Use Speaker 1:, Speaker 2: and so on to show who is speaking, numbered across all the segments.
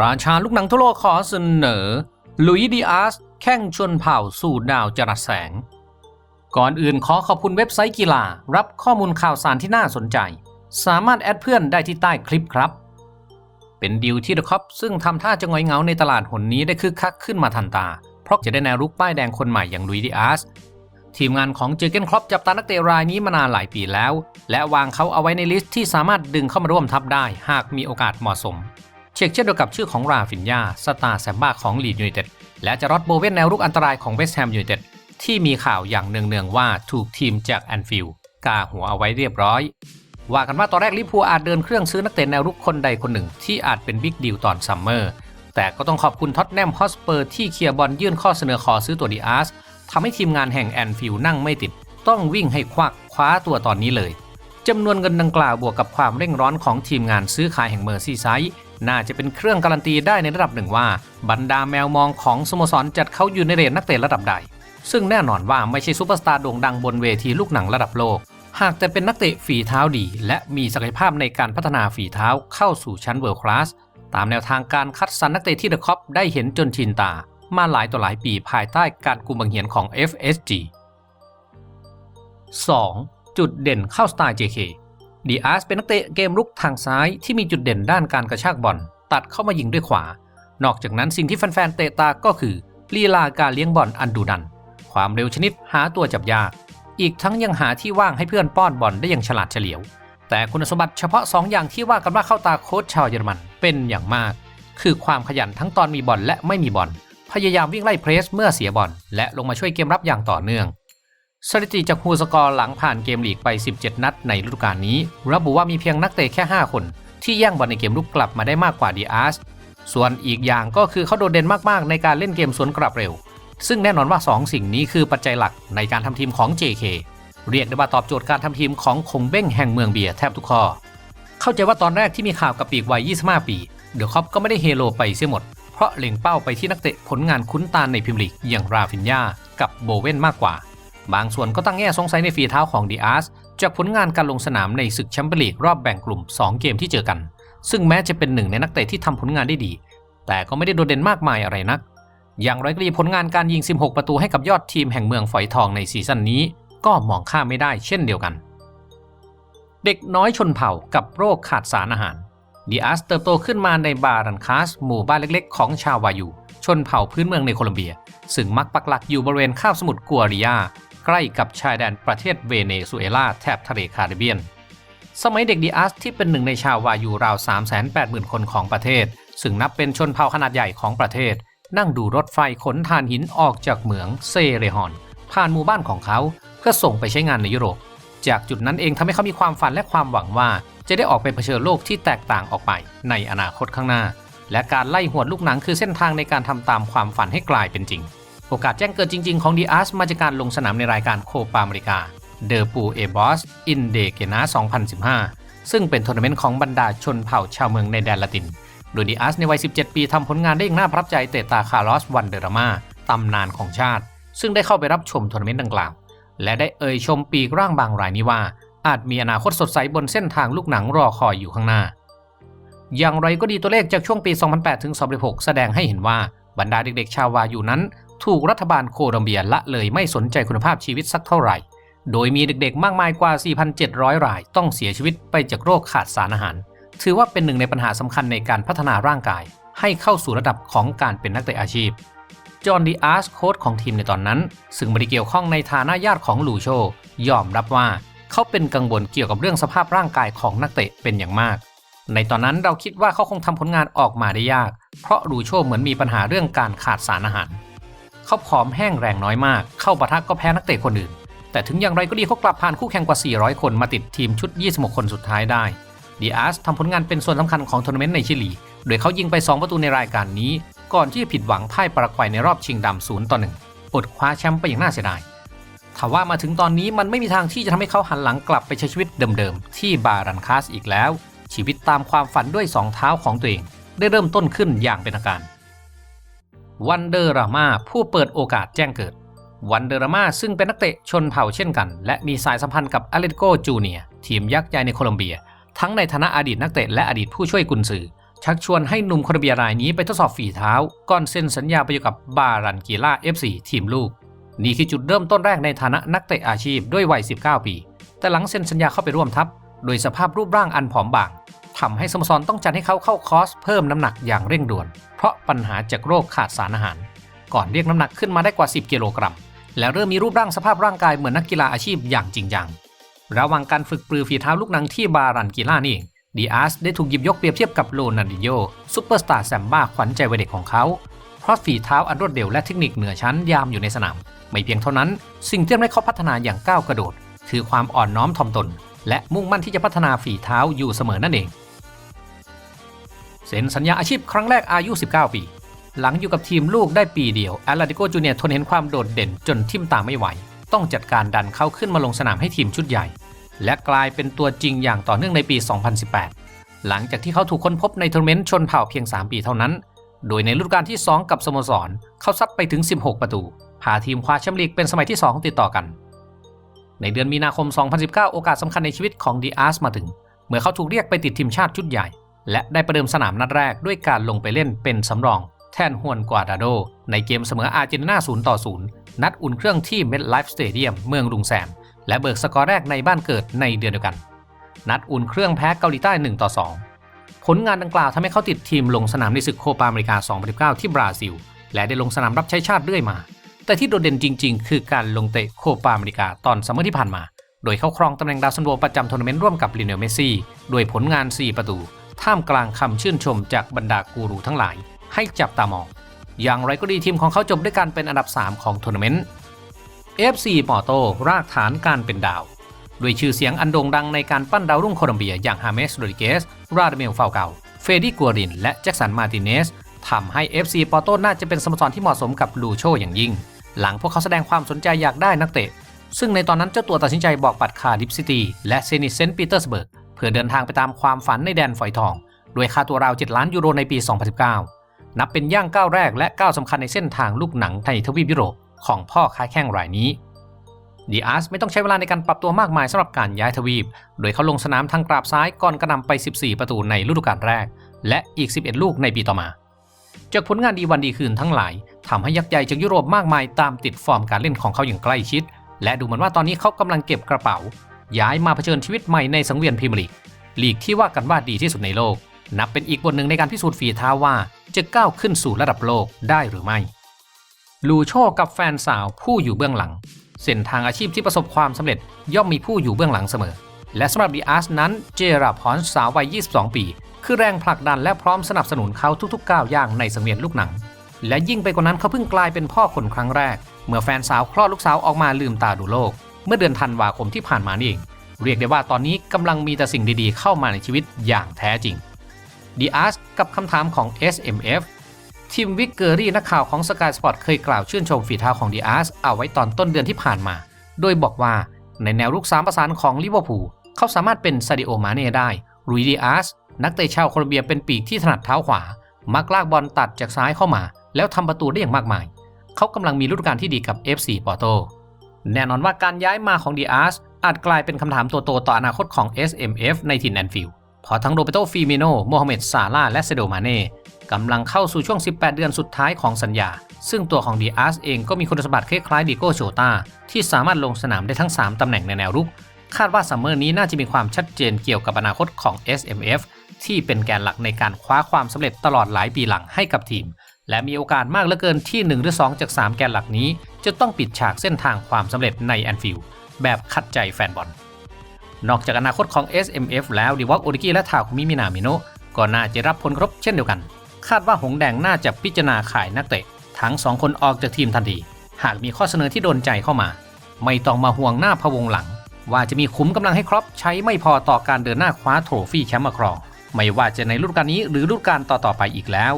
Speaker 1: ราชาลูกหนังทั่วโลกขอเสนอลุยดีอาร์สแข่งชนเผ่าสู่ดาวจรัสแสง ก่อนอื่นขอขอบคุณเว็บไซต์กีฬา รับข้อมูลข่าวสารที่น่าสนใจ สามารถแอดเพื่อนได้ที่ใต้คลิปครับ เป็นดีลที่เดอะคอปซึ่งทำท่าจะงอยเงาในตลาดหนนี้ได้คึกคักขึ้นมาทันตา เพราะจะได้แนวรุกป้ายแดงคนใหม่อย่างลุยดีอาร์สทีมงานของเจอเกนครอปจับตานักเตะรายนี้มานานหลายปีแล้ว และวางเขาเอาไว้ในลิสต์ที่สามารถดึงเข้ามาร่วมทัพได้ หากมีโอกาสเหมาะสม เช็คเช่นเดียวกับชื่อของราฟินยาสตาร์แซมบ้าของลีดยูไนเต็ดและจะรอดโบเวนแนวรุกอันตรายของเวสต์แฮมยูไนเต็ดที่มีข่าวอย่างเนืองๆว่าถูกทีมจากแอนฟิลด์กาหัวเอาไว้เรียบร้อย ว่ากันว่าตอนแรกลิเวอร์พูอาจเดินเครื่องซื้อนักเตะแนวรุกคนใดคนหนึ่งที่อาจเป็นบิ๊กดีลตอนซัมเมอร์แต่ก็ต้องขอบคุณท็อตแนมฮอสเปอร์ที่เคลียร์บอลยื่นข้อเสนอขอซื้อตัวดีอาร์สทำให้ทีมงานแห่งแอนฟิลด์นั่งไม่ติด ต้องวิ่งให้ควักคว้าตัวตอนนี้เลยจำนวนเงินดังกล่าวบวกกับความเร่งร้อนของทีมงานซื้อขายแห่งเมอร์ซีไซด์ น่าจะเป็นเครื่องการันตีได้ในระดับหนึ่งว่า บรรดาแมวมองของสโมสรจัดเขาอยู่ในเรทนักเตะระดับใด ซึ่งแน่นอนว่าไม่ใช่ซูเปอร์สตาร์โด่งดังบนเวทีลูกหนังระดับโลก หากแต่เป็นนักเตะฝีเท้าดี และมีศักยภาพในการพัฒนาฝีเท้าเข้าสู่ชั้นเวิร์คลาสตามแนวทางการคัดสรรนักเตะที่เดอะคอปได้เห็นจนชินตา มาหลายต่อหลายปีภายใต้การกุมบังเหียนของ FSG 2. จุดเด่นเข้าสไตล์ JK ดีอาร์สเป็นนักเตะเกมรุกทางซ้ายที่มีจุดเด่นด้านการกระชากบอลตัดเข้ามายิงด้วยขวา นอกจากนั้นสิ่งที่แฟนๆเตะตาก็คือลีลาการเลี้ยงบอลอันดุดัน ความเร็วชนิดหาตัวจับยาก อีกทั้งยังหาที่ว่างให้เพื่อนป้อนบอลได้อย่างฉลาดเฉลียว แต่คุณสมบัติเฉพาะ 2 อย่างที่ว่ากันว่าเข้าตาโค้ชชาวเยอรมันเป็นอย่างมาก คือความขยันทั้งตอนมีบอลและไม่มีบอลพยายามวิ่งไล่เพรสเมื่อเสียบอลและลงมาช่วยเกมรับอย่างต่อเนื่อง สถิติจากฮูสกอร์หลังผ่านเกมลีกไป 17 นัดในฤดูกาลนี้ ระบุว่ามีเพียงนักเตะแค่ 5 คน ที่แย่งบอลในเกมลุกกลับมาได้มากกว่าดีอาร์สส่วนอีกอย่างก็คือเขาโดดเด่นมากๆ ในการเล่นเกมสวนกลับเร็ว ซึ่งแน่นอนว่า 2 สิ่งนี้คือปัจจัยหลักในการทำทีมของ JK เรียกได้ว่าตอบโจทย์การทำทีมของคงเบ้งแห่งเมืองเบียร์แทบทุกข้อ เข้าใจว่าตอนแรกที่มีข่าวกับปีกวัย 25 ปี เดอะคอปก็ไม่ได้เฮโลไปเสียหมด เพราะเล็งเป้าไปที่นักเตะผลงานคุ้นตาในพรีเมียร์ลีกอย่างราฟินยากับโบเวนมากกว่า บางส่วนก็ตั้งแง่สงสัยในฝีเท้าของดีอาร์สจากผลงานการลงสนามในศึกแชมเปี้ยนลีกรอบแบ่งกลุ่ม 2 เกมที่เจอกัน ซึ่งแม้จะเป็นหนึ่งในนักเตะที่ทำผลงานได้ดี แต่ก็ไม่ได้โดดเด่นมากมายอะไรนัก อย่างไรก็ดีผลงานการยิง 16 ประตูให้กับยอดทีมแห่งเมืองฝอยทองในซีซั่นนี้ ก็มองข้ามไม่ได้เช่นเดียวกัน เด็กน้อยชนเผ่ากับโรคขาดสารอาหารดีอาร์สเติบโตขึ้นมาในบารันคาสหมู่บ้านเล็กๆ ของชาววายูชนเผ่าพื้นเมืองในโคลอมเบีย ซึ่งมักปักหลักอยู่บริเวณคาบสมุทรกัวริยา ใกล้กับชายแดนประเทศเวเนซุเอลาแถบทะเลคาริเบียน สมัยเด็กดีอาสที่เป็นหนึ่งในชาววายูราว 380,000 คนของประเทศ ซึ่งนับเป็นชนเผ่าขนาดใหญ่ของประเทศ นั่งดูรถไฟขนถ่านหินออกจากเหมืองเซเรฮอน ผ่านหมู่บ้านของเขาเพื่อส่งไปใช้งานในยุโรป จากจุดนั้นเองทำให้เขามีความฝันและความหวังว่า จะได้ออกไปเผชิญโลกที่แตกต่างออกไปในอนาคตข้างหน้า และการไล่หวดลูกหนังคือเส้นทางในการทำตามความฝันให้กลายเป็นจริง โอกาสแจ้งเกิดจริง ๆ ของดีอาร์สมาจากการลงสนามในรายการโคปาอเมริกาเดอปูเอบอสอินเดเกนา2015 ซึ่งเป็นทัวร์นาเมนต์ของบรรดาชนเผ่าชาวเมืองในแดนละติน โดยดีอาร์สในวัย 17 ปีทำผลงานได้อย่างน่าประทับใจเตะตาคาร์ลอสวันเดอรามาตำนานของชาติ ซึ่งได้เข้าไปรับชมทัวร์นาเมนต์ดังกล่าว และได้เอ่ยชมปีกร่างบางรายนี้ว่า อาจมีอนาคตสดใสบนเส้นทางลูกหนังรอคอยอยู่ข้างหน้า อย่างไรก็ดีตัวเลขจากช่วงปี 2008 ถึง 2016 แสดงให้เห็นว่าบรรดาเด็กๆ ชาววาอยู่นั้น ถูกรัฐบาลโคลอมเบียละเลยไม่สนใจคุณภาพชีวิตสักเท่าไหร่ โดยมีเด็กๆ มากมายกว่า 4,700 ราย ต้องเสียชีวิตไปจากโรคขาดสารอาหาร ถือว่าเป็นหนึ่งในปัญหาสำคัญในการพัฒนาร่างกาย ให้เข้าสู่ระดับของการเป็นนักเตะอาชีพ จอห์นดีอาร์สโค้ชของทีมในตอนนั้น ซึ่งไม่ได้เกี่ยวข้องในฐานะญาติของลูโช ยอมรับว่าเขาเป็นกังวลเกี่ยวกับเรื่องสภาพร่างกายของนักเตะเป็นอย่างมาก ในตอนนั้นเราคิดว่าเขาคงทำผลงานออกมาได้ยาก เพราะลูโชเหมือนมีปัญหาเรื่องการขาดสารอาหาร เขาผอมแห้งแรงน้อยมาก เข้าปะทะก็แพ้นักเตะคนอื่น แต่ถึงอย่างไรก็ดีเขากลับผ่านคู่แข่งกว่า 400 คนมาติดทีมชุด 26 คนสุดท้ายได้ดีอาร์สทำผลงานเป็นส่วนสำคัญของทัวร์นาเมนต์ในชิลี โดยเขายิงไป 2 ประตูในรายการนี้ ก่อนที่จะผิดหวังพ่ายปารากวัยในรอบชิงดำศูนย์ต่อหนึ่งอดคว้าแชมป์ไปอย่างน่าเสียดายถาว่ามาถึงตอนนี้มันไม่มีทางที่จะทำให้เขาหันหลังกลับไปใช้ชีวิตเดิมๆ ที่บารันคาสอีกแล้ว ชีวิตตามความฝันด้วยสองเท้าของตัวเอง ได้เริ่มต้นขึ้นอย่างเป็นทางการ วันเดอร์รามาผู้เปิดโอกาสแจ้งเกิด วันเดอร์รามาซึ่งเป็นนักเตะชนเผ่าเช่นกัน และมีสายสัมพันธ์กับอเลติโกจูเนียทีมยักษ์ใหญ่ในโคลอมเบีย ทั้งในฐานะอดีตนักเตะและอดีตผู้ช่วยกุนซือ ชักชวนให้หนุ่มโคลอมเบียรายนี้ไปทดสอบฝีเท้า ก่อนเซ็นสัญญาไปอยู่กับบารันกีล่า FC ทีมลูก นี่คือจุดเริ่มต้นแรกในฐานะนักเตะอาชีพด้วยวัย 19 ปี แต่หลังเซ็นสัญญาเข้าไปร่วมทัพโดยสภาพรูปร่างอันผอมบาง ทำให้สโมสรต้องจัดให้เขาเข้าคอร์สเพิ่มน้ำหนักอย่างเร่งด่วน เพราะปัญหาจากโรคขาดสารอาหาร ก่อนเรียกน้ำหนักขึ้นมาได้กว่า 10 กิโลกรัม แล้วเริ่มมีรูปร่างสภาพร่างกายเหมือนนักกีฬาอาชีพอย่างจริงจังระหว่างการฝึกปรือฝีเท้าลูกหนังที่บารันกีล่านี่เองดีอาร์สได้ถูกหยิบยกเปรียบเทียบกับโรนัลดิโญซูเปอร์สตาร์แซมบ้าขวัญใจวัยเด็กของเขาเพราะฝีเท้าอันรวดเร็วและเทคนิคเหนือชั้นยามอยู่ในสนาม ไม่เพียงเท่านั้น สิ่งที่ทำให้เขาพัฒนาอย่างก้าวกระโดด คือความอ่อนน้อมถ่อมตน และมุ่งมั่นที่จะพัฒนาฝีเท้าอยู่เสมอนั่นเอง เซ็นสัญญาอาชีพครั้งแรกอายุ 19 ปี หลังอยู่กับทีมลูกได้ปีเดียวแอตเลติโกจูเนียทนเห็นความโดดเด่นจนทิมตามไม่ไหว ต้องจัดการดันเขาขึ้นมาลงสนามให้ทีมชุดใหญ่ และกลายเป็นตัวจริงอย่างต่อเนื่องในปี 2018 หลังจากที่เขาถูกค้นพบในทัวร์เมนต์ชนเผ่าเพียง 3 ปีเท่านั้น โดยในฤดูกาลที่ 2 กับสโมสรเขาซัดไปถึง 16 ประตู พาทีมคว้าแชมป์ลีกเป็นสมัยที่ 2 ติดต่อกัน ในเดือนมีนาคม 2019 โอกาสสำคัญในชีวิตของดีอาร์สมาถึง เมื่อเขาถูกเรียกไปติดทีมชาติชุดใหญ่ และได้ประเดิมสนามนัดแรกด้วยการลงไปเล่นเป็นสำรอง แทนฮวนกวาดาโด ในเกมเสมออาร์เจนตินา0ต่อ0นัดอุ่นเครื่องที่เมดไลฟ์สเตเดียมเมืองรุงแซม และเบิกสกอร์แรกในบ้านเกิดในเดือนเดียวกัน นัดอุ่นเครื่องแพ้เกาหลีใต้1ต่อ2ผลงานดังกล่าวทำให้เขาติดทีมลงสนามในศึกโคปาอเมริกา 2019 ที่บราซิล และได้ลงสนามรับใช้ชาติเรื่อยมา แต่ที่โดดเด่นจริง ๆ คือการลงเตะโคปาอเมริกาตอนซัมเมอร์ที่ผ่านมา โดยเขาครองตำแหน่งดาวซันโวประจำทัวร์นาเมนต์ร่วมกับลิเนลเมสซี่ด้วยผลงาน 4 ประตู ท่ามกลางคำชื่นชมจากบรรดากูรูทั้งหลาย ให้จับตามอง อย่างไรก็ดีทีมของเขาจบด้วยการเป็นอันดับ 3 ของทัวร์นาเมนต์ FC ปอโตรากฐานการเป็นดาว ด้วยชื่อเสียงอันโด่งดังในการปั้นดาวรุ่งโคลอมเบียอย่างฮาเมสโรดิเกส ราดเมลฟาเกาเฟดี้กัวริน และแจ็คสันมาติเนสทำให้ FC ปอโตน่าจะเป็นสโมสรที่เหมาะสมกับลูโชอย่างยิ่ง หลังพวกเขาแสดงความสนใจอยากได้นักเตะ ซึ่งในตอนนั้นเจ้าตัวตัดสินใจบอกปัดคาดิฟซิตี้และเซนิเซนต์ปีเตอร์สเบิร์ก พื่อเดินทางไปตามความฝันในแดนฝอยทอง ด้วยค่าตัวราว 7 ล้านยูโรในปี 2019 นับเป็นย่างก้าวแรกและก้าวสำคัญในเส้นทางลูกหนังในทวีปยุโรปของพ่อค้าแข้งรายนี้ดีอาร์สไม่ต้องใช้เวลาในการปรับตัวมากมายสำหรับการย้ายทวีป โดยเขาลงสนามทางกราบซ้ายก่อนกระนำไป 14 ประตูในฤดูกาลแรก และอีก 11 ลูกในปีต่อมา จากผลงานดีวันดีคืนทั้งหลายทำให้ยักษ์ใหญ่จากยุโรปมากมายตามติดฟอร์มการเล่นของเขาอย่างใกล้ชิด และดูเหมือนว่าตอนนี้เขากำลังเก็บกระเป๋า ย้ายมาเผชิญชีวิตใหม่ในสังเวียนพรีเมียร์ลีกลีกที่ว่ากันว่าดีที่สุดในโลก นับเป็นอีกบทหนึ่งในการพิสูจน์ฝีเท้าว่า จะก้าวขึ้นสู่ระดับโลกได้หรือไม่ ลูโชกับแฟนสาวผู้อยู่เบื้องหลัง เส้นทางอาชีพที่ประสบความสำเร็จย่อมมีผู้อยู่เบื้องหลังเสมอ และสำหรับดีอาร์สนั้นเจราพอนสาววัย 22 ปี คือแรงผลักดันและพร้อมสนับสนุนเขาทุกๆก้าวย่างในสังเวียนลูกหนัง และยิ่งไปกว่านั้นเขาเพิ่งกลายเป็นพ่อคนครั้งแรก เมื่อแฟนสาวคลอดลูกสาวออกมาลืมตาดูโลก เมื่อเดือนธันวาคมที่ผ่านมานี่เอง เรียกได้ว่าตอนนี้กำลังมีแต่สิ่งดีๆ เข้ามาในชีวิตอย่างแท้จริงดีอาร์สกับคำถามของ SMF ทีมวิกเกอรี่นักข่าวของ Sky Sport เคยกล่าวชื่นชมฝีเท้าของดีอาร์สเอาไว้ตอนต้นเดือนที่ผ่านมา โดยบอกว่าในแนวรุกสามประสานของลิเวอร์พูลเขาสามารถเป็นซาดิโอมาเน่ได้รุยดีอาร์สนักเตะชาวโคลอมเบียเป็นปีกที่ถนัดเท้าขวา มักลากบอลตัดจากซ้ายเข้ามา แล้วทำประตูได้อย่างมากมาย เขากำลังมีฤดูกาลที่ดีกับ FC ปอร์โต แน่นอนว่าการย้ายมาของดีอาร์สอาจกลายเป็นคำถามตัวโตต่ออนาคตของ SMF ในถิ่นแอนฟิลด์เพราะทั้งโรเบโตฟีมิโนโมฮัมเหม็ดซาลาและเซโดมาเน่กำลังเข้าสู่ช่วง 18 เดือนสุดท้ายของสัญญา ซึ่งตัวของดีอาร์สเองก็มีคุณสมบัติคล้ายๆดิโก้โชตาที่สามารถลงสนามได้ทั้ง 3 ตำแหน่งในแนวรุก คาดว่าซัมเมอร์นี้น่าจะมีความชัดเจนเกี่ยวกับอนาคตของ SMF ที่เป็นแกนหลักในการคว้าความสำเร็จตลอดหลายปีหลังให้กับทีม และมีโอกาสมากเหลือเกินที่ 1 หรือ 2 จาก 3 แกนหลักนี้ จะต้องปิดฉากเส้นทางความสำเร็จในแอนฟิลด์แบบขัดใจแฟนบอล นอกจากอนาคตของ SMF แล้วดิวอกโอริกิและทาคุมิมินามิโนะก็น่าจะรับผลกระทบเช่นเดียวกัน คาดว่าหงแดงน่าจะพิจารณาขายนักเตะ ทั้ง2คนออกจากทีมทันที หากมีข้อเสนอที่โดนใจเข้ามา ไม่ต้องมาห่วงหน้าพะวงหลัง ว่าจะมีขุมกำลังให้ครอปใช้ไม่พอต่อการเดินหน้าคว้าโทรฟี่แชมป์มาครองไม่ว่าจะในฤดูกาลนี้หรือฤดูกาลต่อๆไปอีกแล้ว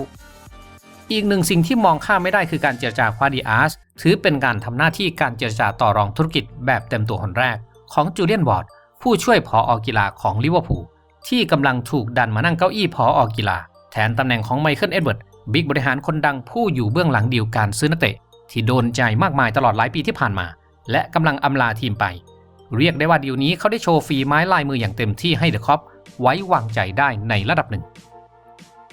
Speaker 1: อีกหนึ่งสิ่งที่มองข้ามไม่ได้คือการเจรจาควาดีอาร์สถือเป็นการทำหน้าที่การเจรจาต่อรองธุรกิจแบบเต็มตัวคนแรก ของจูเลียนวอร์ดผู้ช่วยผออกีฬาของลิเวอร์พูลที่กำลังถูกดันมานั่งเก้าอี้ผออกีฬา แทนตำแหน่งของไมเคิลเอ็ดเวิร์ดบิ๊กบริหารคนดังผู้อยู่เบื้องหลังดีลการซื้อนักเตะ ที่โดนใจมากมายตลอดหลายปีที่ผ่านมา และกำลังอำลาทีมไป เรียกได้ว่าดีลนี้เขาได้โชว์ฝีไม้ลายมืออย่างเต็มที่ให้เดอะคอปไว้วางใจได้ในระดับหนึ่ง